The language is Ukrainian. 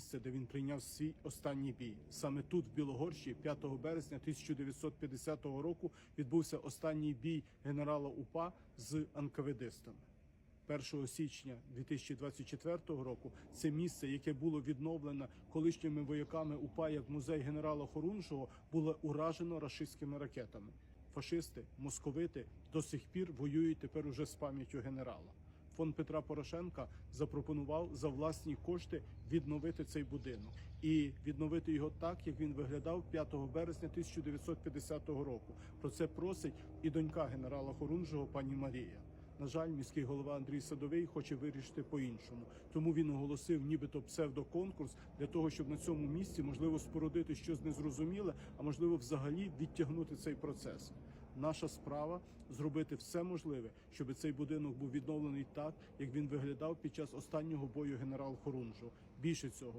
місце, де він прийняв свій останній бій. Саме тут, в Білогорщі, 5 березня 1950 року, відбувся останній бій генерала УПА з анкаведистами. 1 січня 2024 року це місце, яке було відновлено колишніми вояками УПА як музей генерала Хорунжого, було уражено рашистськими ракетами. Фашисти, московити до сих пір воюють тепер уже з пам'яттю генерала. Фонд Петра Порошенка запропонував за власні кошти відновити цей будинок і відновити його так, як він виглядав 5 березня 1950 року. Про це просить і донька генерала Хорунжого, пані Марія. На жаль, міський голова Андрій Садовий хоче вирішити по-іншому. Тому він оголосив нібито псевдоконкурс для того, щоб на цьому місці можливо спорудити щось незрозуміле, а можливо, взагалі відтягнути цей процес. Наша справа зробити все можливе, щоб цей будинок був відновлений так, як він виглядав під час останнього бою генерал Хорунжу. Більше цього.